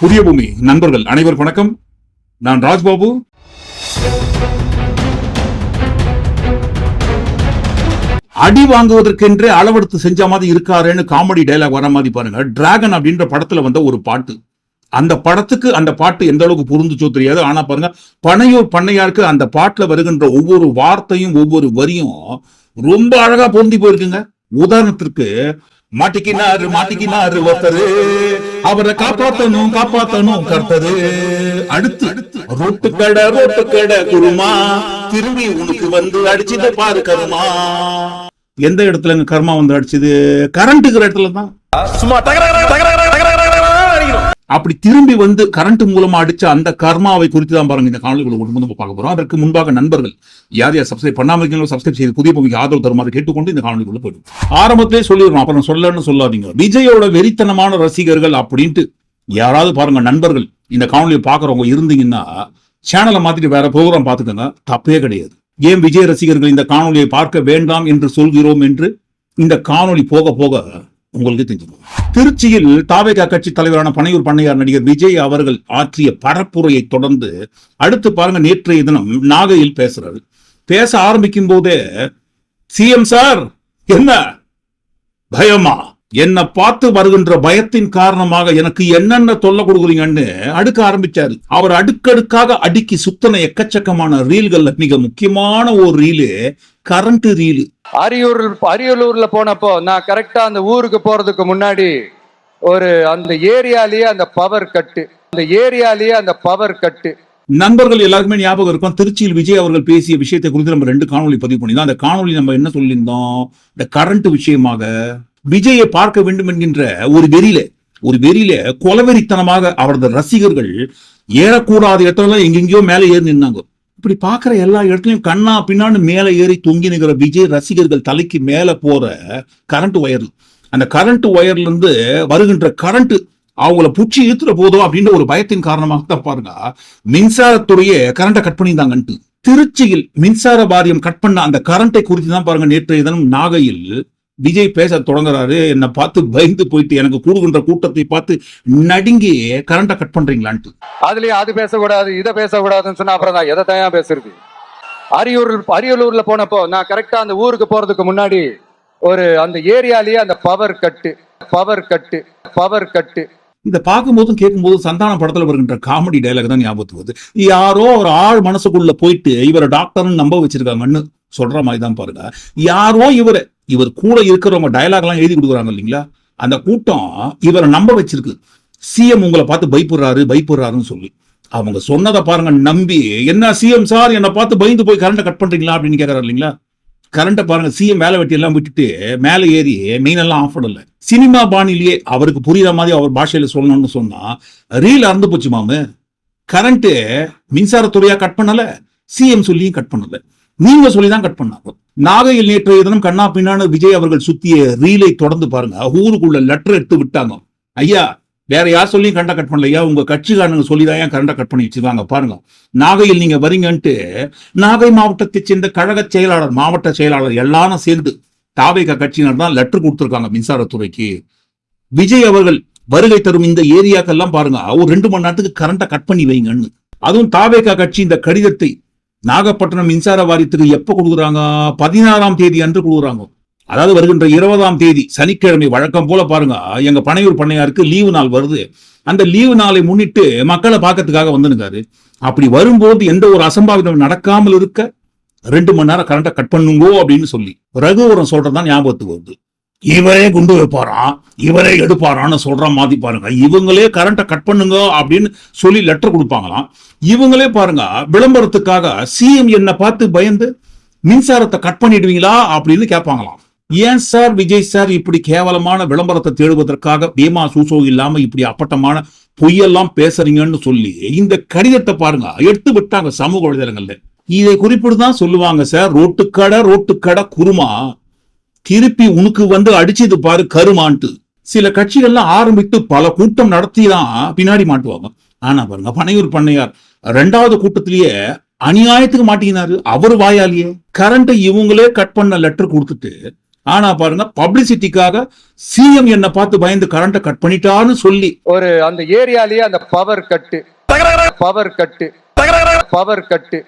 புதிய பூமி. நண்பர்கள் அனைவருக்கும் வணக்கம். நான் ராஜ்பாபு. அடி வாங்குவதற்கென்றே அளவெடுத்து செஞ்ச மாதிரி இருக்காருன்னு காமெடி டைலாக் வர மாதிரி பாருங்க. டிராகன் அப்படின்ற படத்துல வந்த ஒரு பாட்டு. அந்த படத்துக்கு அந்த பாட்டு எந்த அளவுக்கு புரிந்துச்சோ தெரியாது. ஆனா பாருங்க பனையூர் பண்ணையாருக்கு அந்த பாட்டுல வருகின்ற ஒவ்வொரு வார்த்தையும் ஒவ்வொரு வரியும் ரொம்ப அழகா பொருந்தி போயிருக்குங்க. உதாரணத்திற்கு மாட்டிக்கினாரு மாட்டிக்கினாரு ஒருத்தரு. அவரை காப்பாத்தணும் காப்பாத்தணும் கர்த்தரு. அடுத்து ரோட்டு கடை ரோட்டு கடை குருமா. திரும்பி உனக்கு வந்து அடிச்சுட்டு பாரு கருமா. எந்த இடத்துல கர்மா வந்து அடிச்சது? கரண்ட்டுக்கிற இடத்துல தான் சும்மா அப்படி திரும்பி வந்து கரண்ட் மூலமா அடிச்ச அந்த கர்மாவை குறித்து தான் பாருங்க இந்த காணொலிகளை கொண்டு வந்து பார்க்க போறோம். அதற்கு முன்பாக நண்பர்கள் யார் யார் சப்ஸ்கிரைப் பண்ணாம இருக்கீங்களோ சப்ஸ்கிரைப் செய்து புதிய பூமிக்கு ஆதரவு தருமாறு கேட்டுக்கொண்டு இந்த காணொலிக்குள்ள போயிடும். ஆரம்பத்திலே சொல்லிடணும் அப்புறம் சொல்லன்னு சொல்லாதீங்க. விஜயோட வெறித்தனமான ரசிகர்கள் அப்படின்ட்டு யாராவது பாருங்க நண்பர்கள் இந்த காணொலியை பாக்குறவங்க இருந்தீங்கன்னா சேனலை மாத்திட்டு வேற ப்ரோக்ராம் பார்த்துக்கோங்க. தப்பே கிடையாது. ஏன் விஜய் ரசிகர்கள் இந்த காணொலியை பார்க்க வேண்டாம் என்று சொல்கிறோம் என்று இந்த காணொளி போக போக உங்களுக்கு தெரிஞ்சுக்கும் திருச்சியில் தாவேகா கட்சி தலைவரான பனையூர் பண்ணையார் நடிகர் விஜய் அவர்கள் ஆற்றிய பரப்புரையை தொடர்ந்து அடுத்து பாருங்க நேற்றைய தினம் நாகையில் பேசுறாரு. பேச ஆரம்பிக்கும் போதே சிஎம் சார் என்ன? பயமா? என்ன பார்த்து வருகின்ற பயத்தின் காரணமாக எனக்கு என்னென்ன தொல்லை கொடுக்குறீங்கன்னு அடுக்க ஆரம்பிச்சாரு. அவர் அடுக்கடுக்காக அடுக்கி சுத்தன எக்கச்சக்கமான ரீல்கள்ல மிக முக்கியமான ஒரு ரீலு கரண்ட் ரீலு. அரியூர் அரியலூர்ல போனப்போ நான் கரெக்டா அந்த ஊருக்கு போறதுக்கு முன்னாடி ஒரு அந்த ஏரியாலயே அந்த பவர் கட்டு அந்த ஏரியாலயே அந்த பவர் கட்டு நண்பர்கள் எல்லாருக்குமே ஞாபகம் இருக்கும் திருச்சியில் விஜய் அவர்கள் பேசிய விஷயத்தை குறித்து நம்ம ரெண்டு காணொளி பதிவு பண்ணியிருந்தோம். அந்த காணொளி நம்ம என்ன சொல்லியிருந்தோம்? இந்த கரண்ட் விஷயமாக. விஜயை பார்க்க வேண்டும் என்கின்ற ஒரு வெறியில ஒரு வெறியில கொலவெறித்தனமாக அவரது ரசிகர்கள் ஏறக்கூடாத இடத்துல எங்கெங்கயோ மேலே ஏறி நின்னாங்க. இப்படி பார்க்கிற எல்லா இடத்துலயும் கண்ணா பின்னான்னு மேலே ஏறி தொங்கி நிற்கிற விஜய் ரசிகர்கள் தலைக்கு மேல போற கரண்ட் ஒயர் அந்த கரண்ட் ஒயர்ல இருந்து வருகின்ற கரண்ட் அவங்கள புச்சி இழுத்துற போதோ அப்படின்ற ஒரு பயத்தின் காரணமாக தான் பாருங்க. மின்சாரத்துறையே கரண்டை கட் பண்ணியிருந்தாங்கன்ட்டு. திருச்சியில் மின்சார வாரியம் கட் பண்ண அந்த கரண்டை குறித்து தான் பாருங்க நேற்றைய தினம் நாகையில் விஜய் பேச தொடங்குறாரு. என்னை பார்த்து பயந்து போயிட்டு எனக்கு கூடுகின்ற கூட்டத்தை பார்த்து நடுங்கி கரண்டை கட் பண்றீங்களான்ட்டு. அதுலயே அது பேசக்கூடாது இதை பேசக்கூடாதுன்னு சொன்னா அப்புறம் தான் எதை தயா பேசுறது? அரியூர் அரியலூர்ல போனப்போ நான் கரெக்டா அந்த ஊருக்கு போறதுக்கு முன்னாடி ஒரு அந்த ஏரியாலேயே அந்த power cut power cut power cut இதை பார்க்கும்போதும் கேட்கும்போதும் சந்தான படத்துல வருகின்ற காமெடி டைலாக் தான் ஞாபகத்துக்கு வருது. யாரோ ஒரு ஆள் மனசுக்குள்ள போயிட்டு இவரை டாக்டர்னு நம்ப வச்சிருக்காங்கன்னு சொல்ற மாதிரி தான் பாருங்க. யாரோ இவரை இவர் கூட இருக்கிறவங்க டயலாக் எல்லாம் எழுதி கொடுக்குறாங்க இல்லைங்களா? அந்த கூட்டம் இவரை நம்ப வச்சிருக்கு. சிஎம் உங்களை பார்த்து பயப்படுறாரு பயப்படுறாருன்னு சொல்லி. அவங்க சொன்னதை பாருங்க நம்பி என்ன சிஎம் சார் என்னை பார்த்து பயந்து போய் கரண்ட்டை கட் பண்றீங்களா? அப்படின்னு கேட்கறாரு இல்லைங்களா? கரண்ட்டை பாருங்க சிஎம் வேலை வெட்டி எல்லாம் விட்டுட்டு மேலே ஏறி மெயின் எல்லாம் ஆஃப் பண்ணல. சினிமா பாணிலேயே அவருக்கு புரியுற மாதிரி அவர் பாஷையில சொல்லணும்னு சொன்னா ரீல் அறந்து போச்சு மாமு. கரண்ட்டு மின்சாரத்துறையா கட் பண்ணல சிஎம் சொல்லியும் கட் பண்ணல. நீங்க சொல்லி தான் கட் பண்ணாங்க. நாகையில் நேற்றைய தினம் கண்ணா பின்னான்னு விஜய் அவர்கள் சுத்திய ரீலை தொடர்ந்து பாருங்க ஊருக்குள்ள லெட்டர் எடுத்து விட்டாங்க. ஐயா வேற யார் சொல்லியும் கரண்டா கட் பண்ணலையா? உங்க கட்சிக்காரங்க சொல்லிதான் ஏன் கரண்டை கட் பண்ணி வச்சிருக்காங்க பாருங்க. நாகையில் நீங்க வரீங்கன்ட்டு நாகை மாவட்டத்தை சேர்ந்த கழக செயலாளர் மாவட்ட செயலாளர் எல்லாரும் சேர்ந்து தாவேக கட்சியினர் தான் லெட்டர் கொடுத்துருக்காங்க மின்சாரத்துறைக்கு. விஜய் அவர்கள் வருகை தரும் இந்த ஏரியாக்கெல்லாம் பாருங்க. ஒரு ரெண்டு மணி நேரத்துக்கு கரண்டை கட் பண்ணி வைங்கன்னு. அதுவும் தாவேகா கட்சி இந்த கடிதத்தை நாகப்பட்டினம் மின்சார வாரியத்துக்கு எப்ப கொடுக்குறாங்க? பதினாறாம் தேதி அன்று கொடுக்குறாங்க. அதாவது வருகின்ற இருபதாம் தேதி சனிக்கிழமை வழக்கம் போல பாருங்க எங்க பனையூர் பண்ணையாருக்கு லீவு நாள் வருது. அந்த லீவு நாளை முன்னிட்டு மக்களை பார்க்கறதுக்காக வந்துருக்காரு அப்படி வரும்போது எந்த ஒரு அசம்பாவிதம் நடக்காமல் இருக்க ரெண்டு மணி நேரம் கரண்ட்டை கட் பண்ணுங்கோ அப்படின்னு சொல்லி ரகுவரம் சொல்றதுதான் ஞாபகத்துக்கு வருது. இவரே குண்டு வைப்பாராம் இவரே எடுப்பாரான்னு சொல்ற மாதிரி பாருங்க. இவங்களே கரண்ட்டை கட் பண்ணுங்க அப்படின்னு சொல்லி லெட்டர் கொடுப்பாங்களாம். இவங்களே பாருங்க விளம்பரத்துக்காக சிஎம் என்ன பார்த்து பயந்து மின்சாரத்தை கட் பண்ணிடுவீங்களா அப்படின்னு கேட்பாங்களாம். ஏன் சார் விஜய் சார் இப்படி கேவலமான விளம்பரத்தை தேடுவதற்காக பீமா சூசோ இல்லாம இப்படி அப்பட்டமான பொய்யெல்லாம் பேசுறீங்கன்னு சொல்லி இந்த கடிதத்தை பாருங்க. எடுத்து விட்டாங்க சமூக வலைதளங்கள்ல. இதை குறிப்பிட்டு தான் சொல்லுவாங்க சார் ரோட்டுக்கடை ரோட்டுக்கடை குருமா. திருப்பி உனக்கு வந்து அடிச்சது பாரு கருமான்ட்டு. சில கட்சிகள்லாம் ஆரம்பித்து பல கூட்டம் நடத்தி தான் பின்னாடி மாட்டுவாங்க. ஆனா பாருங்க பனையூர் பண்ணையார் ரெண்டாவது கூட்டத்திலேயே அநியாயத்துக்கு மாட்டிக்கினாரு. அவர் வாயாலேயே. கரண்ட்டை இவங்களே கட் பண்ண லெட்டர் கொடுத்துட்டு ஆனா பாருங்க பப்ளிசிட்டிக்காக சிஎம் என்ன பார்த்து பயந்து கரண்ட்டை கட் பண்ணிட்டான்னு சொல்லி. ஒரு அந்த ஏரியாலயே அந்த power cut power cut power cut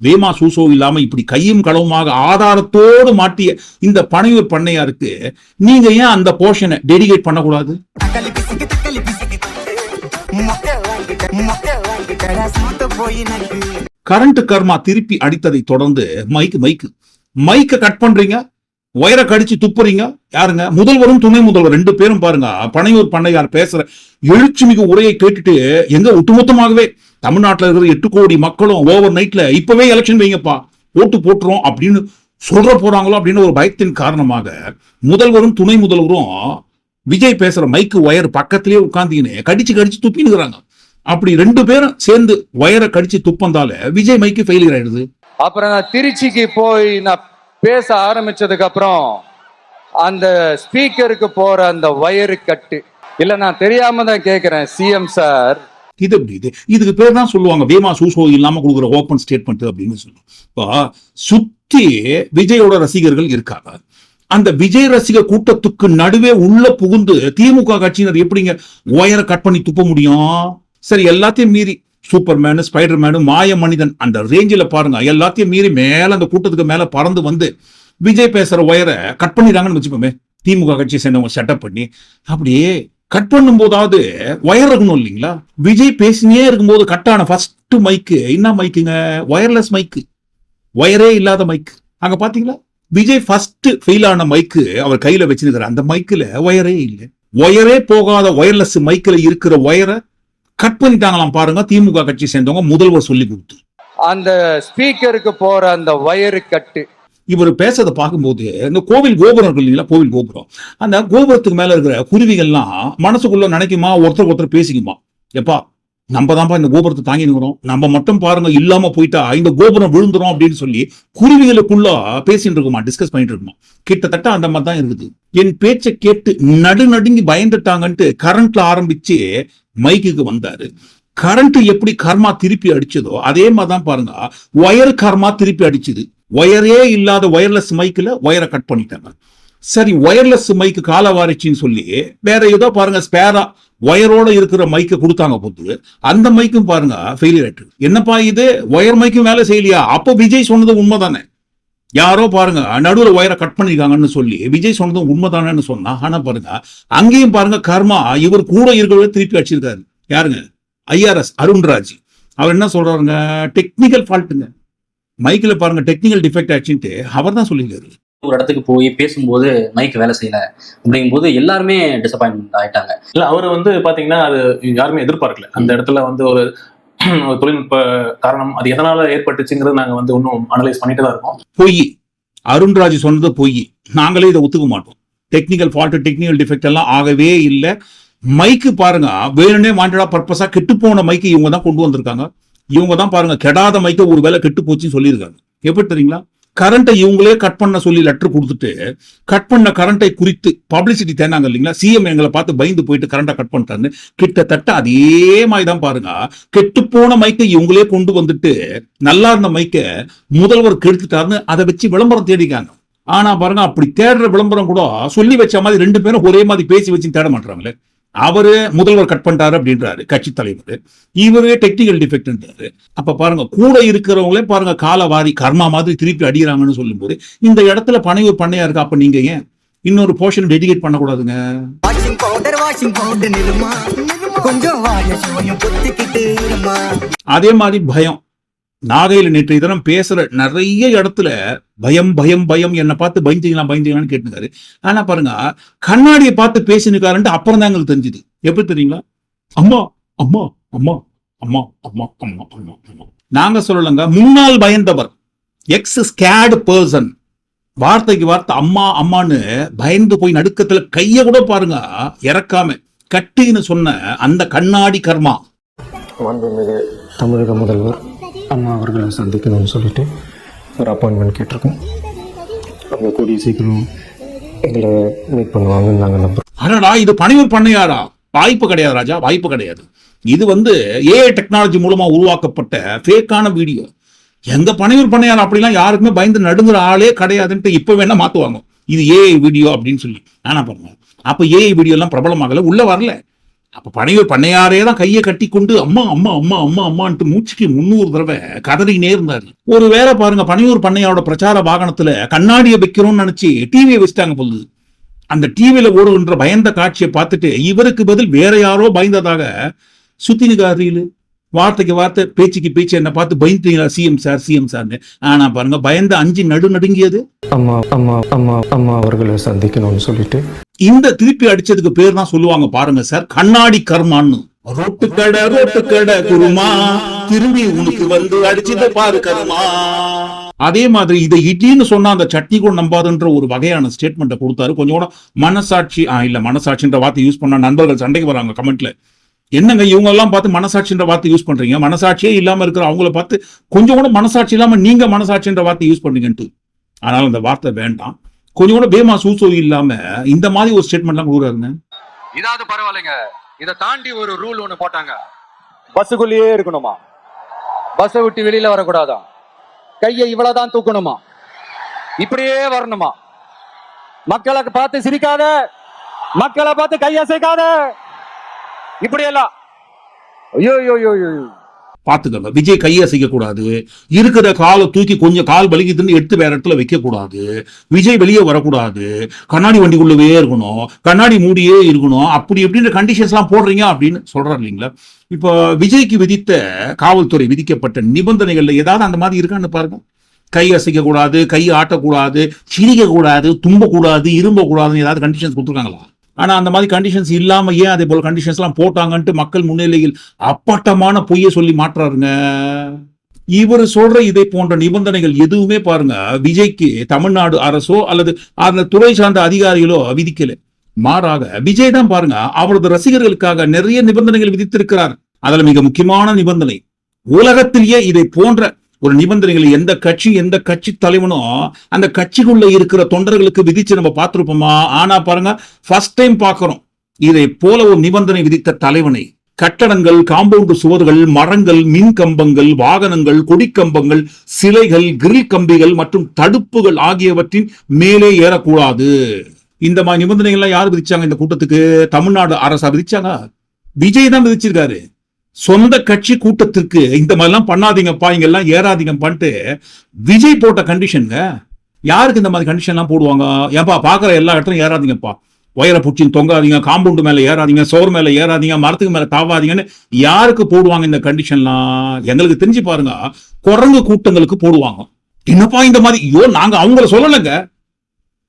வேமா சூசோ இல்லாம இப்படி கையும் களவுமாக ஆதாரத்தோடு மாட்டிய இந்த பனையூர் பண்ணையாருக்கு நீங்க ஏன் அந்த போர்ஷனை டெடிகேட் பண்ணக்கூடாது? கரண்ட் கர்மா திருப்பி அடித்ததை தொடர்ந்து மைக்கு மைக்கு மைக்க கட் பண்றீங்க? ஒயரை கடிச்சு துப்புறீங்க? யாருங்க? முதல்வரும் துணை முதல்வர் ரெண்டு பேரும் பாருங்க. பனையூர் பண்ணையார் பேசுற எழுச்சிமிகு உரையை கேட்டுட்டு எங்க ஒட்டுமொத்தமாகவே தமிழ்நாட்டில் இருக்கிற எட்டு கோடி மக்களும் ஓவர் நைட்ல இப்பவே எலெக்ஷன் வைங்கப்பா ஓட்டு போட்டுரும் அப்படின்னு சொல்ற போறாங்களோ அப்படின்னு ஒரு பயத்தின் காரணமாக முதல்வரும் துணை முதல்வரும் விஜய் பேசுற மைக்கு ஒயர் பக்கத்திலேயே உட்கார்ந்தீங்கன்னு கடிச்சு கடிச்சு துப்பினுக்குறாங்க அப்படி ரெண்டு பேரும் சேர்ந்து ஒயரை கடிச்சு துப்பந்தால விஜய் மைக்கு ஃபெயிலியர் ஆயிடுது. அப்புறம் நான் திருச்சிக்கு போய் நான் பேச ஆரம்பிச்சதுக்கு அப்புறம் அந்த ஸ்பீக்கருக்கு போற அந்த வயரு கட்டு. இல்ல நான் தெரியாம தான் கேக்குறேன் சிஎம் சார் இது அப்படி இது? இதுக்கு பேர் தான் சொல்லுவாங்க வேமா சூசோ இல்லாம கொடுக்குற ஓப்பன் ஸ்டேட்மெண்ட் அப்படின்னு சொல்லுவோம் இப்போ சுத்தி விஜயோட ரசிகர்கள் இருக்காங்க. அந்த விஜய் ரசிக கூட்டத்துக்கு நடுவே உள்ள புகுந்து திமுக கட்சியினர் எப்படிங்க ஒயரை கட் பண்ணி துப்ப முடியும்? சரி எல்லாத்தையும் மீறி. சூப்பர்மேனு ஸ்பைடர் மேனு மாய மனிதன். அந்த ரேஞ்சில் பாருங்க எல்லாத்தையும் மீறி மேலே அந்த கூட்டத்துக்கு மேலே பறந்து வந்து விஜய் பேசுகிற ஒயரை கட் பண்ணிடுறாங்கன்னு வச்சுப்போமே திமுக கட்சியை சேர்ந்தவங்க செட்டப் பண்ணி அப்படியே கட் பண்ணும் போதாவது ஒயர் இருக்கணும் இல்லைங்களா? விஜய் பேசினே இருக்கும்போது கட்டான ஃபர்ஸ்ட் மைக்கு என்ன மைக்குங்க ஒயர்லெஸ் மைக்கு ஒயரே இல்லாத மைக்கு அங்க பாத்தீங்களா? விஜய் ஃபர்ஸ்ட் ஃபெயில் ஆன மைக்கு அவர் கையில வச்சிருக்கிற அந்த மைக்கில் ஒயரே இல்லை. ஒயரே போகாத ஒயர்லெஸ் மைக்கில் இருக்கிற ஒயரை கட் பண்ணிட்டாங்களாம் பாருங்க. திமுக கட்சி சேர்ந்தவங்க முதல்வர் சொல்லி கொடுத்து. அந்த ஸ்பீக்கருக்கு போற அந்த வயரு கட்டு. இவர் பேசுறதை பார்க்கும்போது இந்த கோவில் கோபுரம் இருக்கு இல்லைங்களா? கோவில் கோபுரம். அந்த கோபுரத்துக்கு மேல இருக்கிற குருவிகள்லாம் மனசுக்குள்ள நினைக்குமா? ஒருத்தர் ஒருத்தர் பேசிக்குமா? எப்பா நம்ம தான்ப்பா இந்த கோபுரத்தை தாங்கிக்கிறோம் நம்ம மட்டும் பாருங்க இல்லாம போயிட்டா இந்த கோபுரம் விழுந்துரும் அப்படின்னு சொல்லி குருவிகளுக்குள்ள பேசிட்டு இருக்குமா டிஸ்கஸ் பண்ணிட்டு இருக்குமா? கிட்டத்தட்ட அந்த மாதிரி தான் இருக்குது. என் பேச்சை கேட்டு நடு நடுங்கி பயந்துட்டாங்கன்ட்டு கரண்ட்ல ஆரம்பிச்சு மைக்குக்கு வந்தாரு. கரண்ட் எப்படி கர்மா திருப்பி அடிச்சதோ அதே மாதிரி தான் பாருங்க ஒயர் கர்மா திருப்பி அடிச்சுது. ஒயரே இல்லாத ஒயர்லெஸ் மைக்கில் ஒயரை கட் பண்ணிட்டாங்க. சரி ஒயர்லெஸ் மைக்கு கால வாரிச்சின்னு சொல்லி வேற ஏதோ பாருங்க ஸ்பேரா ஒயரோட இருக்கிற மைக்கை கொடுத்தாங்க பொத்து. அந்த மைக்கும் பாருங்க ஃபெயிலியர் ஆயிட்டு என்னப்பா இது? ஒயர் மைக்கும் வேலை செய்யலையா? அப்போ விஜய் சொன்னது உண்மைதானே? யாரோ பாருங்க நடுவில் ஒயரை கட் பண்ணிருக்காங்கன்னு சொல்லி விஜய் சொன்னதும் உண்மைதானேன்னு சொன்னா ஆனா பாருங்க அங்கேயும் பாருங்க கர்மா இவர் கூட இருக்கிறவரை திருப்பி அடிச்சிருக்காரு. யாருங்க? ஐஆர்எஸ் அருண்ராஜ் அவர் என்ன சொல்றாருங்க? டெக்னிக்கல் ஃபால்ட்டுங்க மைக்கில் பாருங்க டெக்னிக்கல் டிஃபெக்ட் ஆச்சுன்ட்டு அவர் தான் சொல்லியிருக்காரு. ஒரு இடத்துக்கு போய் பேசும்போது மைக் வேலை செய்யல. அப்படிங்கும்போது எல்லாருமே டிசப்பாயின்மெண்ட் ஆயிட்டாங்க. இல்ல அவர் வந்து பாத்தீங்கன்னா அது யாருமே எதிர்பார்க்கல. அந்த இடத்துல வந்து ஒரு ஒரு தொழில்நுட்ப காரணம் அது எதனால ஏற்பட்டுச்சுங்கிறது நாங்க வந்து இன்னும் அனலைஸ் பண்ணிட்டு தான் இருக்கோம். பொய். அருண்ராஜ் சொன்னது பொய். நாங்களே இதை ஒத்துக்க மாட்டோம். டெக்னிக்கல் ஃபால்ட் டெக்னிக்கல் டிஃபெக்ட் எல்லாம் ஆகவே இல்லை. மைக்கு பாருங்க வேணும்னே வாண்டடா பர்பஸா கெட்டு போன மைக்கு இவங்க தான் கொண்டு வந்திருக்காங்க. இவங்க தான் பாருங்க கெடாத மைக்க ஒரு வேலை கெட்டு போச்சுன்னு சொல்லியிருக்காங்க. எப்படி தெரியுங்களா? கரண்ட்டை இவங்களே கட் பண்ண சொல்லி லெட்டர் கொடுத்துட்டு கட் பண்ண கரண்ட்டை குறித்து பப்ளிசிட்டி தேனாங்க இல்லைங்களா? சிஎம் எங்களை பார்த்து பயந்து போயிட்டு கரண்டை கட் பண்ணிட்டாருன்னு கிட்டத்தட்ட அதே மாதிரி தான் பாருங்க கெட்டுப்போன மைக்கை இவங்களே கொண்டு வந்துட்டு நல்லா இருந்த மைக்கை முதல்வர் கெடுத்துட்டாருன்னு அதை வச்சு விளம்பரம் தேடிக்காங்க ஆனா பாருங்க அப்படி தேடுற விளம்பரம் கூட சொல்லி வச்ச மாதிரி ரெண்டு பேரும் ஒரே மாதிரி பேசி வச்சு தேட மாட்டாங்களே அவரு முதல்வர் கட் பண்ணிட்டாரு அப்படின்றாரு கட்சி தலைவர். இவரே டெக்னிக்கல் டிஃபெக்ட்ன்றாரு அப்ப பாருங்க கூட இருக்கிறவங்களே பாருங்க கால வாரி கர்மா மாதிரி திருப்பி அடிக்கிறாங்கன்னு சொல்லும்போது இந்த இடத்துல பனையூர் பண்ணையா இருக்கு? அப்ப நீங்க ஏன் இன்னொரு போர்ஷன் டெடிகேட் பண்ணக்கூடாதுங்க? அதே மாதிரி பயம். நாகையில நேற்று தினம் பேசுற நிறைய இடத்துல பயம் பயம் பயம். என்னை பார்த்து பயந்துங்களா பயந்துங்களான்னு கேட்டுருக்காரு. ஆனா பாருங்க கண்ணாடியை பார்த்து பேசினுக்காருன்ட்டு அப்புறம் தான் எங்களுக்கு தெரிஞ்சுது. எப்படி தெரியுங்களா? அம்மா அம்மா அம்மா அம்மா அம்மா அம்மா அம்மா அம்மா. நாங்க சொல்லலங்க முன்னால் பயந்தவர். எக்ஸ் ஸ்கேடு பர்சன் வார்த்தைக்கு வார்த்தை அம்மா அம்மான்னு பயந்து போய் நடுக்கத்துல கைய கூட பாருங்க இறக்காம கட்டின்னு சொன்ன அந்த கண்ணாடி கர்மா. தமிழக முதல்வர் அம்மா அவர்களை சந்திக்கணும்னு சொல்லிட்டு ஒரு அப்பாயின்மெண்ட் கேட்டிருக்கோம். அவங்க கூடிய சீக்கிரம் எங்களை மீட் பண்ணுவாங்கன்னு நாங்கள் நம்புறோம். அடடா இது பணியூர் பண்ணையாரா வாய்ப்பு கிடையாது ராஜா வாய்ப்பு கிடையாது. இது வந்து ஏஐ டெக்னாலஜி மூலமா உருவாக்கப்பட்ட ஃபேக்கான வீடியோ எங்க பனையூர் பண்ணையார் அப்படிலாம் யாருக்குமே பயந்து நடுங்குற ஆளே கிடையாதுன்ட்டு இப்போ வேணா மாத்துவாங்க. இது ஏஐ வீடியோ அப்படின்னு சொல்லி. நானா பண்ணுவேன்? அப்போ ஏஐ வீடியோலாம் எல்லாம் பிரபலமாகல. உள்ள வரல. அப்ப பனையூர் பண்ணையாரே தான் கையை கட்டி கொண்டு அம்மா அம்மா அம்மா அம்மா அம்மான்ட்டு மூச்சுக்கு முன்னூறு தடவை கதறினே இருந்தாரு. ஒரு வேலை பாருங்க பனையூர் பண்ணையாரோட பிரச்சார வாகனத்துல கண்ணாடியை வைக்கிறோம்னு நினைச்சு டிவியை வச்சுட்டாங்க பொழுது. அந்த டிவியில ஓடுகின்ற பயந்த காட்சியை பார்த்துட்டு இவருக்கு பதில் வேற யாரோ பயந்ததாக சுத்தினு நிக்காரீலு வார்த்தைக்கு வார்த்தை பேச்சுக்கு பேச்சு என்ன பார்த்து பயந்தீங்களா சிஎம் சார் சிஎம் சார்னு ஆனா பாருங்க பயந்த அஞ்சு நடு நடுங்கியது. அம்மா அம்மா அம்மா அம்மா அவர்களை சந்திக்கணும்னு சொல்லிட்டு. இந்த திருப்பி அடிச்சதுக்கு பேர் தான் சொல்லுவாங்க பாருங்க சார் கண்ணாடி கர்மான்னு. ரோட்டு கடை ரோட்டு கடை குருமா. திரும்பி உனக்கு வந்து அடிச்சத பாரு கருமா. அதே மாதிரி இதை இட்லின்னு சொன்னா அந்த சட்னி கூட நம்பாதுன்ற ஒரு வகையான ஸ்டேட்மெண்ட்டை கொடுத்தாரு. கொஞ்சம் கூட மனசாட்சி இல்ல மனசாட்சின்ற வார்த்தை யூஸ் பண்ணா நண்பர்கள் சண்டைக்கு வராங்க கமெண்ட்ல என்னங்க இவங்க எல்லாம் பார்த்து மனசாட்சின்ற வார்த்தை யூஸ் பண்றீங்க? மனசாட்சியே இல்லாம இருக்கிற அவங்கள பார்த்து கொஞ்சம் கூட மனசாட்சி இல்லாம நீங்க மனசாட்சின்ற வார்த்தை யூஸ் பண்றீங்கன்ட்டு அதனால அந்த வார்த்தை வேண்டாம். கொஞ்சம் கூட பேமா சூசோ இல்லாம இந்த மாதிரி ஒரு ஸ்டேட்மெண்ட்லாம் கொடுக்குறாருங்க. இதாவது பரவாயில்லைங்க. இதை தாண்டி ஒரு ரூல் ஒண்ணு போட்டாங்க. பஸ்ஸுக்குள்ளேயே இருக்கணுமா? பஸ்ஸை விட்டு வெளியில வரக்கூடாதாம் கையை இவ்வளவுதான் தூக்கணுமா? இப்படியே வரணுமா? மக்களை பார்த்து சிரிக்காத மக்களை பார்த்து கையசைக்காத இப்படியெல்லாம். ஐயோ ஐயோ ஐயோ பாத்துக்கங்க விஜய் கையை அசைக்க கூடாது இருக்கிற காலை தூக்கி கொஞ்சம் கால் வலிக்குதுன்னு எடுத்து வேற இடத்துல வைக்க கூடாது விஜய் வெளியே வரக்கூடாது கண்ணாடி வண்டிக்குள்ளவே இருக்கணும் கண்ணாடி மூடியே இருக்கணும் அப்படி எப்படின்ற கண்டிஷன்ஸ் எல்லாம் போடுறீங்க அப்படின்னு சொல்றாரு இல்லைங்களா இப்போ விஜய்க்கு விதித்த காவல்துறை விதிக்கப்பட்ட நிபந்தனைகள்ல ஏதாவது அந்த மாதிரி இருக்கான்னு பாருங்க கை அசைக்க கூடாது கை ஆட்டக்கூடாது சிரிக்க கூடாது தும்பக்கூடாது இரும்பக்கூடாதுன்னு ஏதாவது கண்டிஷன்ஸ் கொடுத்துருக்காங்களா ஆனா அந்த மாதிரி கண்டிஷன்ஸ் இல்லாம ஏன் அதே போல கண்டிஷன்ஸ் எல்லாம் போட்டாங்கன்ட்டு மக்கள் முன்னிலையில் அப்பட்டமான பொய்யை சொல்லி மாற்றாருங்க? இவர் சொல்ற இதை போன்ற நிபந்தனைகள் எதுவுமே பாருங்க விஜய்க்கு தமிழ்நாடு அரசோ அல்லது அந்த துறை சார்ந்த அதிகாரிகளோ விதிக்கல. மாறாக விஜய் தான் பாருங்க அவரது ரசிகர்களுக்காக நிறைய நிபந்தனைகள் விதித்திருக்கிறார். அதுல மிக முக்கியமான நிபந்தனை உலகத்திலேயே இதை போன்ற ஒரு நிபந்தனைகள் எந்த கட்சி எந்த கட்சி தலைவனும் அந்த கட்சிக்குள்ள இருக்கிற தொண்டர்களுக்கு விதிச்சு நம்ம பார்த்திருப்போமா? ஆனா பாருங்க ஃபர்ஸ்ட் டைம் பார்க்கிறோம். இதை போல ஒரு நிபந்தனை விதித்த தலைவனை கட்டடங்கள் காம்பவுண்டு சுவர்கள் மரங்கள் மின் கம்பங்கள் வாகனங்கள் கொடிக்கம்பங்கள் சிலைகள் கிரில் கம்பிகள் மற்றும் தடுப்புகள் ஆகியவற்றின் மேலே ஏறக்கூடாது. இந்த மாதிரி நிபந்தனைகள்லாம் யார் விதிச்சாங்க இந்த கூட்டத்துக்கு? தமிழ்நாடு அரசா விதிச்சாங்க? விஜய் தான் விதிச்சிருக்காரு. சொந்த கட்சி கூட்டத்திற்கு இந்த மாதிரிலாம் பண்ணாதீங்கப்பா இங்கெல்லாம் ஏறாதீங்க பண்ணிட்டு விஜய் போட்ட கண்டிஷனுங்க யாருக்கு இந்த மாதிரி கண்டிஷன்லாம் போடுவாங்க? ஏப்பா பார்க்குற எல்லா இடத்துலையும் ஏறாதீங்கப்பா. ஒயரை பிடிச்சி தொங்காதீங்க காம்பவுண்டு மேலே ஏறாதீங்க சோர் மேலே ஏறாதீங்க மரத்துக்கு மேலே தாவாதீங்கன்னு யாருக்கு போடுவாங்க இந்த கண்டிஷன்லாம் எங்களுக்கு தெரிஞ்சு பாருங்க குரங்கு கூட்டங்களுக்கு போடுவாங்க. என்னப்பா இந்த மாதிரி? ஐயோ நாங்கள் அவங்கள சொல்லலைங்க.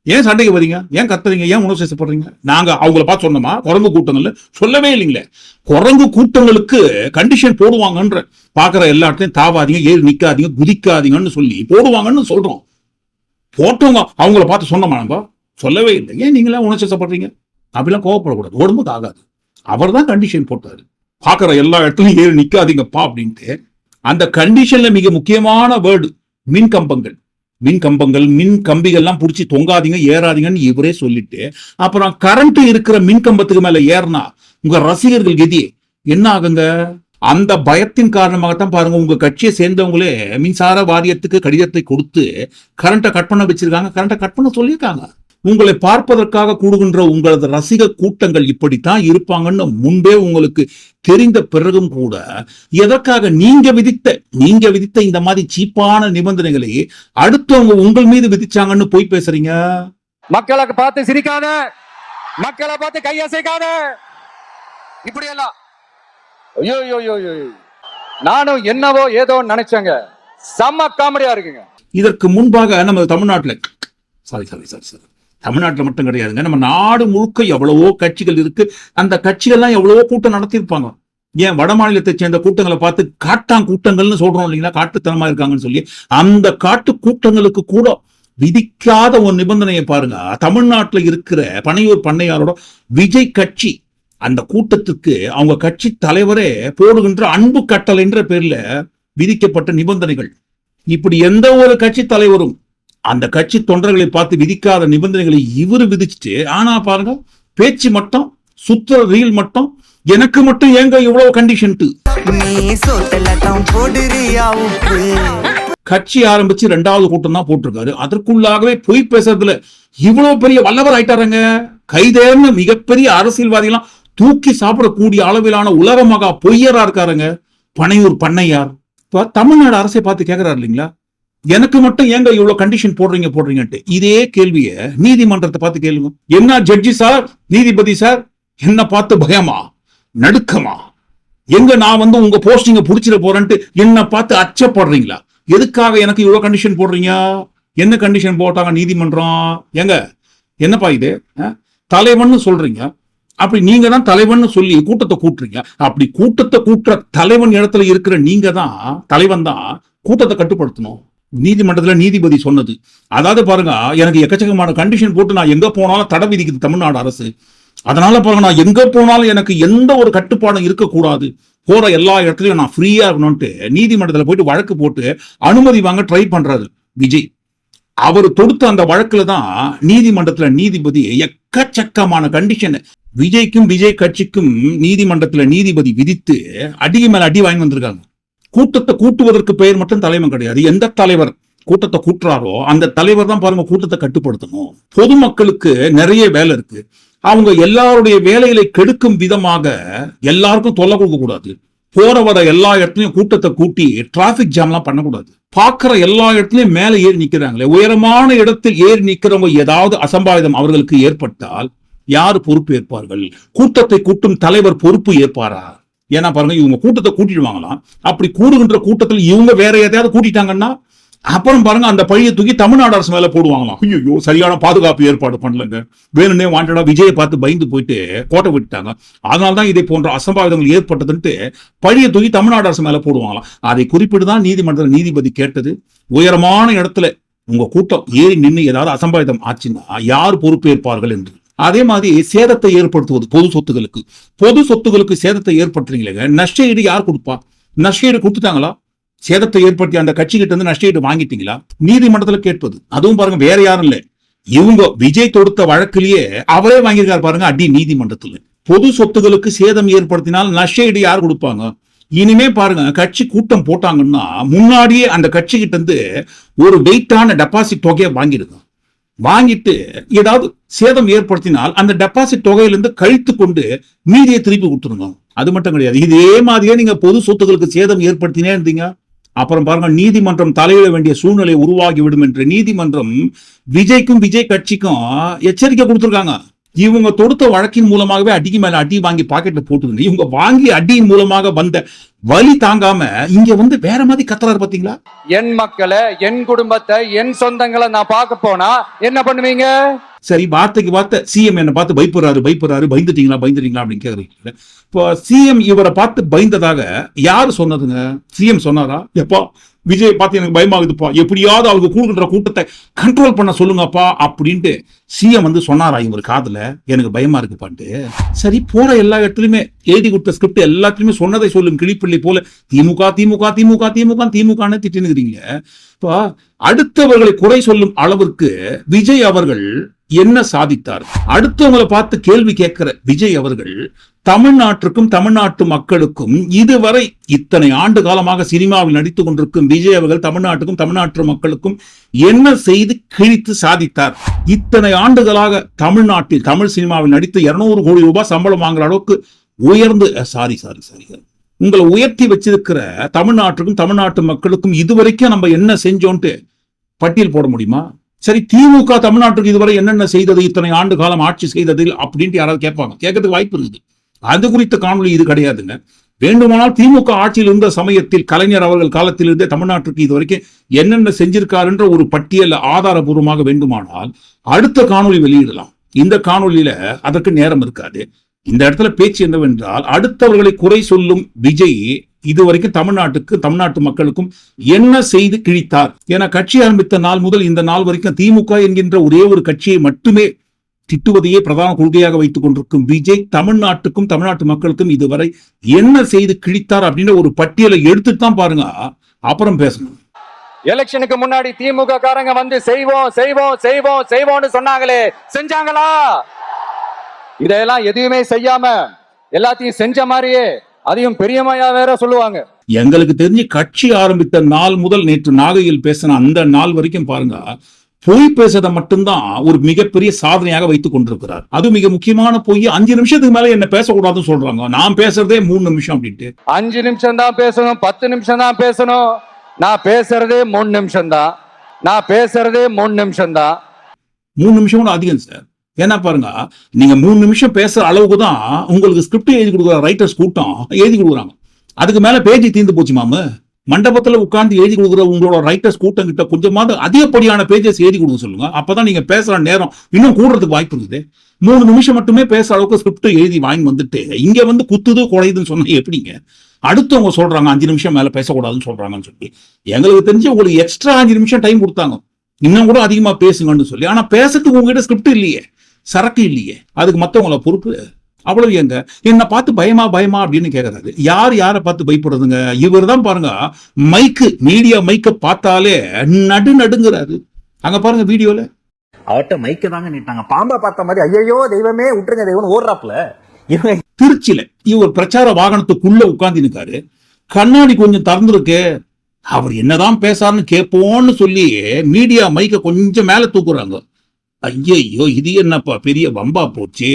ஏன் சண்டைக்கு வரீங்க ஏன் கத்துறீங்க? ஏன் உணவு சேசப்படுறீங்க நாங்க அவங்கள பார்த்து சொன்னோமா? குரங்கு கூட்டங்கள்ல சொல்லவே இல்லைங்களே. குரங்கு கூட்டங்களுக்கு கண்டிஷன் போடுவாங்கன்ற. பாக்குற எல்லா இடத்தையும் தாவாதீங்க ஏறி நிக்காதீங்க குதிக்காதீங்கன்னு சொல்லி போடுவாங்கன்னு சொல்றோம். போட்டவங்க அவங்கள பார்த்து சொன்னோமா நம்ம? சொல்லவே இல்லை. ஏன் நீங்களா உணர்ச்சிசப்படுறீங்க அப்படிலாம் கோவப்படக்கூடாது. உடம்புக்கு ஆகாது. அவர் தான் கண்டிஷன் போட்டாரு. பார்க்குற எல்லா இடத்துலையும் ஏறி நிக்காதீங்கப்பா அப்படின்ட்டு. அந்த கண்டிஷன்ல மிக முக்கியமான வேர்டு மின் கம்பங்கள் மின் கம்பங்கள் மின் கம்பிகள்லாம் பிடிச்சி தொங்காதீங்க ஏறாதீங்கன்னு இவரே சொல்லிட்டு அப்புறம் கரண்ட் இருக்கிற மின் கம்பத்துக்கு மேல ஏறினா உங்க ரசிகர்கள் கதி என்ன ஆகுங்க? அந்த பயத்தின் காரணமாகத்தான் பாருங்க உங்க கட்சியை சேர்ந்தவங்களே மின்சார வாரியத்துக்கு கடிதத்தை கொடுத்து கரண்ட்டை கட் பண்ண வச்சிருக்காங்க கரண்ட்டை கட் பண்ண சொல்லியிருக்காங்க. உங்களை பார்ப்பதற்காக கூடுகின்ற உங்களது ரசிக கூட்டங்கள் இப்படித்தான் இருப்பாங்கன்னு முன்பே உங்களுக்கு தெரிந்த பிறகும் கூட எதற்காக நீங்க விதித்த நீங்க விதித்த இந்த மாதிரி சீப்பான நிபந்தனைகளை அடுத்தவங்க உங்கள் மீது விதிச்சாங்கன்னு போய் பேசுறீங்க? மக்களை பார்த்து சிரிக்காத மக்களை பார்த்து கையசைக்காத. ஐயோ ஐயோ ஐயோ ஐயோ. நானும் என்னவோ ஏதோ நினைச்சேங்க. செம்ம காமெடியா இருக்குங்க. இதற்கு முன்பாக நம்ம தமிழ்நாட்டுல சாரி சாரி சாரி சாரி தமிழ்நாட்டில் மட்டும் கிடையாதுங்க. நம்ம நாடு முழுக்க எவ்வளவோ கட்சிகள் இருக்கு. அந்த கட்சிகள்லாம் எவ்வளவோ கூட்டம் நடத்தியிருப்பாங்க. ஏன் வட மாநிலத்தை சேர்ந்த கூட்டங்களை பார்த்து காட்டான் கூட்டங்கள்னு சொல்றோம் இல்லைங்களா? காட்டுத்தனமா இருக்காங்கன்னு சொல்லி. அந்த காட்டு கூட்டங்களுக்கு கூட விதிக்காத ஒரு நிபந்தனையை பாருங்க. தமிழ்நாட்டில் இருக்கிற பனையூர் பண்ணையாரோட விஜய் கட்சி அந்த கூட்டத்துக்கு அவங்க கட்சி தலைவரே போடுகின்ற அன்பு கட்டளைன்ற பேர்ல விதிக்கப்பட்ட நிபந்தனைகள். இப்படி எந்த ஒரு கட்சி தலைவரும் அந்த கட்சி தொண்டர்களை பார்த்து விதிக்காத நிபந்தனைகளை இவரு விதிச்சுட்டு ஆனா பாருங்க பேச்சு மட்டும் சுத்துற ரீல் மட்டும் எனக்கு மட்டும் ஏங்க இவ்வளவு உப்பு? கட்சி ஆரம்பிச்சு ரெண்டாவது கூட்டம் தான் போட்டிருக்காரு. அதற்குள்ளாகவே பொய் பேசுறதுல இவ்வளவு பெரிய வல்லவர் ஆயிட்டாருங்க. கைதேர்ந்த மிகப்பெரிய அரசியல்வாதிகளாம் தூக்கி சாப்பிடக்கூடிய அளவிலான உலக மகா பொய்யரா இருக்காருங்க. பனையூர் பண்ணையார். இப்ப தமிழ்நாடு அரசை பார்த்து கேக்குறாரு இல்லைங்களா? எனக்கு மட்டும் ஏங்க இவ்வளவு கண்டிஷன் போடுறீங்க போடுறீங்கன்ட்டு? இதே கேள்விய நீதிமன்றத்தை பார்த்து கேளுங்க. என்ன ஜட்ஜி சார் நீதிபதி சார் என்ன பார்த்து பயமா? நடுக்கமா? எங்க நான் வந்து உங்க போஸ்டிங்க புடிச்சிட போறேன்ட்டு என்ன பார்த்து அச்சப்படுறீங்களா? எதுக்காக எனக்கு இவ்வளவு கண்டிஷன் போடுறீங்க? என்ன கண்டிஷன் போட்டாங்க நீதிமன்றம்? எங்க என்னப்பா இது? அஹ்? சொல்றீங்க. அப்படி நீங்க தான் தலைவன் சொல்லி கூட்டத்தை கூட்டுறீங்க. அப்படி கூட்டத்தை கூட்டுற தலைவன் இடத்துல இருக்கிற நீங்க தான் தலைவன் தான் கூட்டத்தை கட்டுப்படுத்தணும். நீதிமன்றத்தில் நீதிபதி சொன்னது. அதாவது பாருங்க எனக்கு எக்கச்சக்கமான கண்டிஷன் போட்டு நான் எங்க போனாலும் தடை விதிக்குது தமிழ்நாடு அரசு. அதனால பாருங்க நான் எங்க போனாலும் எனக்கு எந்த ஒரு கட்டுப்பாடும் இருக்கக்கூடாது. போற எல்லா இடத்துலையும் நான் ஃப்ரீயா இருக்கணும்ட்டு நீதிமன்றத்தில் போயிட்டு வழக்கு போட்டு அனுமதி வாங்க ட்ரை பண்றாரு விஜய். அவர் தொடுத்த அந்த வழக்குல தான் நீதிமன்றத்துல நீதிபதி எக்கச்சக்கமான கண்டிஷன் விஜய்க்கும் விஜய் கட்சிக்கும் நீதிமன்றத்துல நீதிபதி விதித்து அடிக்கு மேல அடி வாங்கி வந்திருக்காங்க. கூட்டத்தை கூட்டுவதற்கு பெயர் மட்டும் தலைவன் கிடையாது. எந்த தலைவர் கூட்டத்தை கூட்டுறாரோ அந்த தலைவர் தான் பாருங்க கூட்டத்தை கட்டுப்படுத்தணும். பொதுமக்களுக்கு நிறைய வேலை இருக்கு. அவங்க எல்லாருடைய வேலைகளை கெடுக்கும் விதமாக எல்லாருக்கும் தொல்லை கொடுக்க கூடாது. போற வர எல்லா இடத்துலயும் கூட்டத்தை கூட்டி டிராபிக் ஜாம்லாம் பண்ணக்கூடாது. பாக்குற எல்லா இடத்துலயும் மேல ஏறி நிக்கிறாங்களே உயரமான இடத்தில் ஏறி நிக்கிறவங்க ஏதாவது அசம்பாவிதம் அவர்களுக்கு ஏற்பட்டால் யார் பொறுப்பு ஏற்பார்கள்? கூட்டத்தை கூட்டும் தலைவர் பொறுப்பு ஏற்பாரா? ஏன்னா பாருங்க இவங்க கூட்டத்தை கூட்டிடுவாங்களாம் அப்படி கூடுகின்ற கூட்டத்தில் இவங்க வேற எதையாவது கூட்டிட்டாங்கன்னா அப்புறம் பாருங்க அந்த பழியை தூக்கி தமிழ்நாடு அரசு மேல போடுவாங்களாம். ஐயோ சரியான பாதுகாப்பு ஏற்பாடு பண்ணலங்க. வேணும்னே வாண்டடா விஜயை பார்த்து பயந்து போயிட்டு கோட்டை விட்டுட்டாங்க. அதனால தான் இதை போன்ற அசம்பாவிதங்கள் ஏற்பட்டதுன்ட்டு பழியை தூக்கி தமிழ்நாடு அரசு மேல போடுவாங்களாம். அதை குறிப்பிட்டு தான் நீதிமன்ற நீதிபதி கேட்டது. உயரமான இடத்துல உங்க கூட்டம் ஏறி நின்று ஏதாவது அசம்பாவிதம் ஆச்சுன்னா யார் பொறுப்பேற்பார்கள் என்று? அதே மாதிரி சேதத்தை ஏற்படுத்துவது பொது சொத்துகளுக்கு. பொது சொத்துகளுக்கு சேதத்தை ஏற்படுத்துறீங்களே நஷ்டஈடு யார் கொடுப்பா? நஷ்டஈடு கொடுத்துட்டாங்களா? சேதத்தை ஏற்படுத்தி அந்த கட்சி கிட்ட இருந்து நஷ்ட ஈடு வாங்கிட்டீங்களா? நீதிமன்றத்துல கேட்பது. அதுவும் பாருங்க வேற யாரும் இல்லை. இவங்க விஜய் தொடுத்த வழக்கிலேயே அவரே வாங்கியிருக்காரு பாருங்க அடி நீதிமன்றத்துல. பொது சொத்துகளுக்கு சேதம் ஏற்படுத்தினால் நஷ்டஈடு யார் கொடுப்பாங்க? இனிமே பாருங்க கட்சி கூட்டம் போட்டாங்கன்னா முன்னாடியே அந்த கட்சி கிட்ட இருந்து ஒரு வெயிட்டான டெபாசிட் தொகையை வாங்கிடுங்க. வாங்கிட்டு ஏதாவது சேதம் ஏற்படுத்தினால் அந்த டெபாசிட் தொகையிலிருந்து கழித்து கொண்டு மீதியை திருப்பி கொடுத்துருங்க அது மட்டும் கிடையாது. இதே மாதிரியே நீங்க பொது சொத்துக்களுக்கு சேதம் ஏற்படுத்தினே இருந்தீங்க. அப்புறம் பாருங்க நீதிமன்றம் தலையிட வேண்டிய சூழ்நிலை உருவாகிவிடும் என்று நீதிமன்றம் விஜய்க்கும் விஜய் கட்சிக்கும் எச்சரிக்கை கொடுத்திருக்காங்க. இவங்க தொடுத்த வழக்கின் மூலமாகவே அடிக்கு மேல அடி வாங்கி பாக்கெட்ல போட்டுருந்து இவங்க வாங்கி அடியின் மூலமாக வந்த வலி தாங்காம இங்க வந்து வேற மாதிரி கத்துறாரு பாத்தீங்களா? என் மக்களை என் குடும்பத்தை என் சொந்தங்களை நான் பார்க்க போனா என்ன பண்ணுவீங்க? சரி வார்த்தைக்கு வார்த்தை. சிஎம் என்ன பார்த்து பயப்படுறாரு பயப்படுறாரு. பயந்துட்டீங்களா பயந்துட்டீங்களா அப்படின்னு கேக்குறீங்க. இப்போ சிஎம் இவரை பார்த்து பயந்ததாக யாரு சொன்னதுங்க? சிஎம் சொன்னாரா? எப்பா விஜய் பார்த்து எனக்கு பயமாகுதுப்பா. எப்படியாவது அவங்க கூடுகின்ற கூட்டத்தை கண்ட்ரோல் பண்ண சொல்லுங்கப்பா அப்படின்ட்டு சிஎம் வந்து சொன்னாரா இவர் காதுல? எனக்கு பயமா இருக்குப்பான்ட்டு. சரி போற எல்லா இடத்துலையுமே எழுதி கொடுத்த ஸ்கிரிப்ட் எல்லாத்துலையுமே சொன்னதை சொல்லும் கிளிப்பிள்ளை போல திமுக திமுக திமுக திமுக திமுகன்னு திட்டினுக்கிறீங்க. இப்போ அடுத்தவர்களை குறை சொல்லும் அளவிற்கு விஜய் அவர்கள் என்ன சாதித்தார்? அடுத்தவங்களை பார்த்து கேள்வி கேட்கிற விஜய் அவர்கள் தமிழ்நாட்டிற்கும் தமிழ்நாட்டு மக்களுக்கும் இதுவரை இத்தனை ஆண்டு காலமாக சினிமாவில் நடித்துக் கொண்டிருக்கும் விஜய் அவர்கள் தமிழ்நாட்டுக்கும் தமிழ்நாட்டு மக்களுக்கும் என்ன செய்து கிழித்து சாதித்தார்? இத்தனை ஆண்டுகளாக தமிழ்நாட்டில் தமிழ் சினிமாவில் நடித்து இருநூறு கோடி ரூபாய் சம்பளம் வாங்குற அளவுக்கு உயர்ந்து சாரி சாரி சாரி உங்களை உயர்த்தி வச்சிருக்கிற தமிழ்நாட்டுக்கும் தமிழ்நாட்டு மக்களுக்கும் இதுவரைக்கும் நம்ம என்ன செஞ்சோன்ட்டு பட்டியல் போட முடியுமா? சரி திமுக தமிழ்நாட்டுக்கு இதுவரை என்னென்ன செய்தது? இத்தனை ஆண்டு காலம் ஆட்சி செய்தது அப்படின்ட்டு யாராவது கேட்பாங்க. கேட்கறதுக்கு வாய்ப்பு இருக்குது. அது குறித்த காணொலி இது கிடையாதுங்க. வேண்டுமானால் திமுக ஆட்சியில் இருந்த சமயத்தில் கலைஞர் அவர்கள் காலத்திலிருந்தே தமிழ்நாட்டுக்கு இது வரைக்கும் என்னென்ன செஞ்சிருக்காருன்ற ஒரு பட்டியல் ஆதாரபூர்வமாக வேண்டுமானால் அடுத்த காணொளி வெளியிடலாம். இந்த காணொலியில அதற்கு நேரம் இருக்காது. இந்த இடத்துல பேச்சு என்னவென்றால் அடுத்தவர்களை குறை சொல்லும் விஜய் இதுவரைக்கும் தமிழ்நாட்டுக்கு தமிழ்நாட்டு மக்களுக்கும் என்ன செய்து கிழித்தார்? என கட்சி ஆரம்பித்த நாள் முதல் இந்த நாள் வரைக்கும் திமுக என்கின்ற ஒரே ஒரு கட்சியை மட்டுமே திட்டுவதையே பிரதான கொள்கையாக வைத்துக் கொண்டிருக்கும் விஜய் தமிழ்நாட்டுக்கும் தமிழ்நாட்டு மக்களுக்கும் இதுவரை என்ன செய்து கிழித்தார் அப்படின்ற ஒரு பட்டியலை எடுத்துட்டு தான் பாருங்க. அப்புறம் பேசணும். எலெக்ஷனுக்கு முன்னாடி திமுக காரங்க வந்து செய்வோம் செய்வோம் செய்வோம் செய்வோம்னு சொன்னாங்களே. செஞ்சாங்களா? இதையெல்லாம் எதுவுமே செய்யாம எல்லாத்தையும் செஞ்ச மாதிரியே அதையும் பெரியம்மையா வேற சொல்லுவாங்க. எங்களுக்கு தெரிஞ்சு கட்சி ஆரம்பித்த நாள் முதல் நேற்று நாகையில் பேசின அந்த நாள் வரைக்கும் பாருங்க பொய் பேசுறதை மட்டும்தான் ஒரு மிகப்பெரிய சாதனையாக வைத்துக் கொண்டிருக்கிறார். அது மிக முக்கியமான பொய். அஞ்சு நிமிஷத்துக்கு மேல என்ன பேசக்கூடாதுன்னு சொல்றாங்க. நான் பேசுறதே மூணு நிமிஷம் அப்படின்ட்டு. அஞ்சு நிமிஷம் தான் பேசணும் பத்து நிமிஷம் தான் பேசணும். நான் பேசுறதே மூணு நிமிஷம் தான். நான் பேசுறதே மூணு நிமிஷம் தான். மூணு நிமிஷம் கூட அதிகம் சார். ஏன்னா பாருங்க நீங்க மூணு நிமிஷம் பேசுற அளவுக்கு தான் உங்களுக்கு ஸ்கிரிப்ட் எழுதி கொடுக்குற ரைட்டர்ஸ் கூட்டம் எழுதி கொடுக்குறாங்க. அதுக்கு மேல பேஜ் தீர்ந்து போச்சு மாமு. மண்டபத்துல உட்கார்ந்து எழுதி கொடுக்குற உங்களோட ரைட்டர்ஸ் கூட்டம் கிட்ட கொஞ்சமாவது அதிகப்படியான பேஜஸ் எழுதி கொடுக்க சொல்லுங்க. அப்பதான் நீங்க பேசுற நேரம் இன்னும் கூடுறதுக்கு வாய்ப்பு இருக்குது. மூணு நிமிஷம் மட்டுமே பேசுற அளவுக்கு ஸ்கிரிப்ட் எழுதி வாங்கி வந்துட்டு இங்க வந்து குத்துது குறையுதுன்னு சொன்னா எப்படிங்க? அடுத்தவங்க சொல்றாங்க அஞ்சு நிமிஷம் மேல பேசக்கூடாதுன்னு சொல்றாங்கன்னு சொல்லி. எங்களுக்கு தெரிஞ்சு உங்களுக்கு எக்ஸ்ட்ரா அஞ்சு நிமிஷம் டைம் கொடுத்தாங்க. இன்னும் கூட அதிகமா பேசுங்கன்னு சொல்லி. ஆனா பேசுறதுக்கு உங்ககிட்ட ஸ்கிரிப்ட் இல்லையே. சரக்கு இல்லையே. அதுக்கு மத்தவங்கள பொறுப்பு அவ்வளவு எங்க? என்ன பார்த்து பயமா பயமா அப்படின்னு கேக்குறாரு. யார் யாரை பார்த்து பயப்படுறதுங்க? இவர் தான் பாருங்க மைக்கு மீடியா மைக்க பார்த்தாலே நடு நடுங்கிறாரு. அங்க பாருங்க வீடியோல அவர்கிட்ட மைக்க தாங்க நீட்டாங்க பாம்பை பார்த்த மாதிரி ஐயோ தெய்வமே விட்டுருங்க தெய்வம் ஓடுறாப்புல. இவன் திருச்சியில இவர் பிரச்சார வாகனத்துக்குள்ள உட்கார்ந்து நிக்காரு. கண்ணாடி கொஞ்சம் திறந்துருக்கு. அவர் என்னதான் பேசாருன்னு கேட்போம்னு சொல்லி மீடியா மைக்க கொஞ்சம் மேல தூக்குறாங்க. ஐயையோ இது என்னப்பா பெரிய வம்பா போச்சு?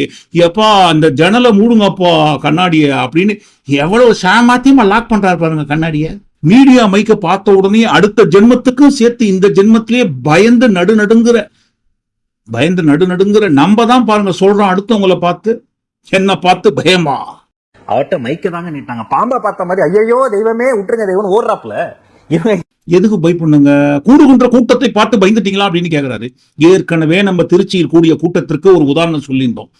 எப்பா அந்த ஜன்னலை மூடுங்கப்பா கண்ணாடிய அப்படின்னு எவ்வளவு சாமாத்தியமா லாக் பண்றாரு பாருங்க கண்ணாடிய. மீடியா மைக்க பார்த்த உடனே அடுத்த ஜென்மத்துக்கும் சேர்த்து இந்த ஜென்மத்திலேயே பயந்து நடு நடுங்கிற பயந்து நடு நடுங்குற நம்ம தான் பாருங்க சொல்றோம் அடுத்தவங்களை பார்த்து. என்ன பார்த்து பயமா? அவர்கிட்ட மைக்க தாங்க நீட்டாங்க பாம்பை பார்த்த மாதிரி ஐயோ தெய்வமே விட்டுருங்க தெய்வம் ஓடுறாப்புல. இவங்க எதுக்கு பயப்படுங்க கூடுகின்ற கூட்டத்தை பார்த்து பயந்துட்டீங்களா அப்படின்னு கேக்குறாரு. ஏற்கனவே நம்ம திருச்சியில் கூடிய கூட்டத்திற்கு ஒரு உதாரணம் சொல்லியிருந்தோம்.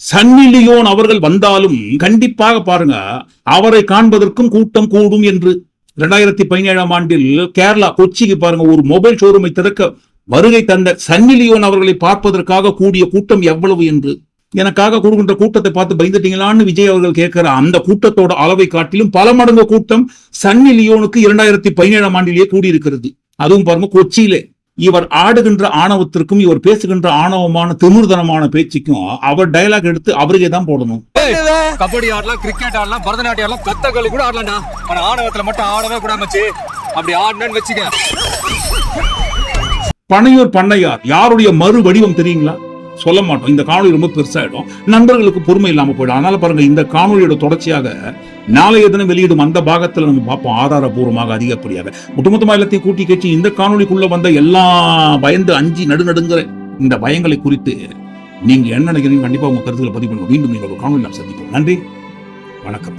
சன்னிலியோன் அவர்கள் வந்தாலும் கண்டிப்பாக பாருங்க அவரை காண்பதற்கும் கூட்டம் கூடும் என்று. இரண்டாயிரத்தி பதினேழாம் ஆண்டில் கேரளா கொச்சிக்கு பாருங்க ஒரு மொபைல் ஷோரூமை திறக்க வருகை தந்த சன்னிலியோன் அவர்களை பார்ப்பதற்காக கூடிய கூட்டம் எவ்வளவு என்று. எனக்காக கூடுகின்ற கூட்டத்தை பார்த்து பயந்துட்டீங்களான்னு விஜய் அவர்கள் கேட்கிற அந்த கூட்டத்தோட அளவை காட்டிலும் பல மடங்கு கூட்டம் சன்னி லியோனுக்கு இரண்டாயிரத்தி பதினேழாம் ஆண்டிலேயே கூடியிருக்கிறது. அதுவும் பாருங்க கொச்சியிலே. இவர் ஆடுகின்ற ஆணவத்திற்கும் இவர் பேசுகின்ற ஆணவமான திமிர்தனமான பேச்சுக்கும் அவர் டயலாக் எடுத்து அவருக்கே தான் போடணும். கபடி ஆடலாம் கிரிக்கெட் ஆடலாம் பரதநாட்டியம் ஆடலாம் கத்தகளி கூட ஆடலாம்டா. ஆனா ஆணவத்துல மட்டும் ஆடவே கூட மச்சி அப்படி ஆடணும்னு வச்சுக்க பனையூர் பண்ணையார் யாருடைய மறு வடிவம் தெரியுங்களா? சொல்ல மாட்டோம். இந்த காணொலி ரொம்ப பெருசாயிடும். நண்பர்களுக்கு பொறுமை இல்லாமல் போயிடும். அதனால பாருங்க இந்த காணொலியோட தொடர்ச்சியாக நாளைய தினம் வெளியிடும் அந்த பாகத்துல நம்ம பார்ப்போம். ஆதாரபூர்வமாக அதிகப்படியாக. ஒட்டுமொத்தமாக எல்லாத்தையும் கூட்டி கட்சி இந்த காணொலிக்குள்ள வந்த எல்லா பயந்து அஞ்சு நடுநடுங்கிற இந்த பயங்களை குறித்து நீங்க என்ன நினைக்கிறீங்க கண்டிப்பா உங்க கருத்துக்களை பதிவு பண்ணுங்க. மீண்டும் நீங்கள் ஒரு காணொலி நாம் சந்திப்போம். நன்றி. வணக்கம்.